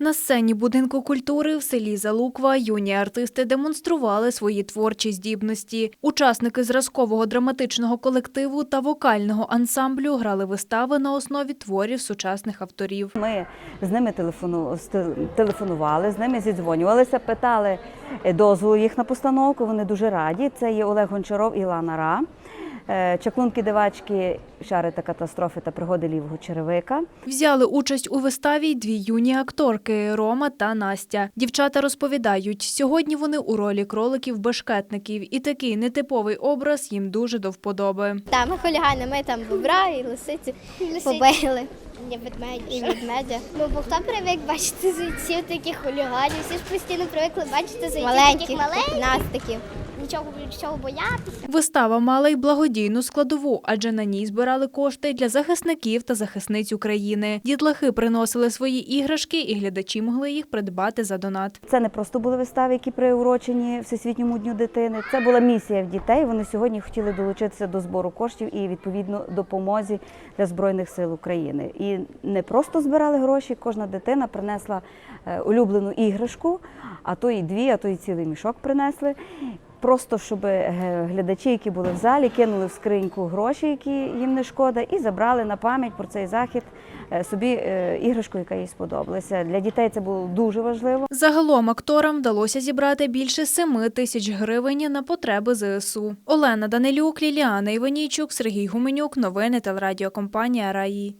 На сцені будинку культури в селі Залуква юні артисти демонстрували свої творчі здібності. Учасники зразкового драматичного колективу та вокального ансамблю грали вистави на основі творів сучасних авторів. Ми з ними телефонували, з ними зідзвонювалися, питали е, дозволу їх на постановку. Вони дуже раді. Це є Олег Гончаров і Лана Ра. Е, Чаклунки дивачки, шари та катастрофи та пригоди лівого черевика. Взяли участь у виставі й дві юні акторки Рома та Настя. Дівчата розповідають, сьогодні вони у ролі кроликів-бешкетників, і такий нетиповий образ їм дуже до вподоби. Та ми хулігани, ми там бобра і лисицю побили. І ведмедя. І ведмедя. Ну, бо хто привик бачити зайців таких хуліганів? Всі ж постійно привикли бачити зайців маленьких, таких маленьких. Настиків. Нічого, нічого боятися. Вистава мала й благодійну складову, адже на ній збирали кошти для захисників та захисниць України. Дітлахи приносили свої іграшки, і глядачі могли їх придбати за донат. Це не просто були вистави, які приурочені Всесвітньому дню дитини. Це була місія в дітей. Вони сьогодні хотіли долучитися до збору коштів і відповідно допомозі для збройних сил України. І не просто збирали гроші. Кожна дитина принесла е, улюблену іграшку, а то і дві, а то і цілий мішок принесли. Просто щоб е, глядачі, які були в залі, кинули в скриньку гроші, які їм не шкода, і забрали на пам'ять про цей захід е, собі е, іграшку, яка їй сподобалася. Для дітей це було дуже важливо. Загалом акторам вдалося зібрати більше семи тисяч гривень на потреби ЗСУ. Олена Данилюк, Ліліана Іванійчук, Сергій Гуменюк. Новини телерадіокомпанія Раї.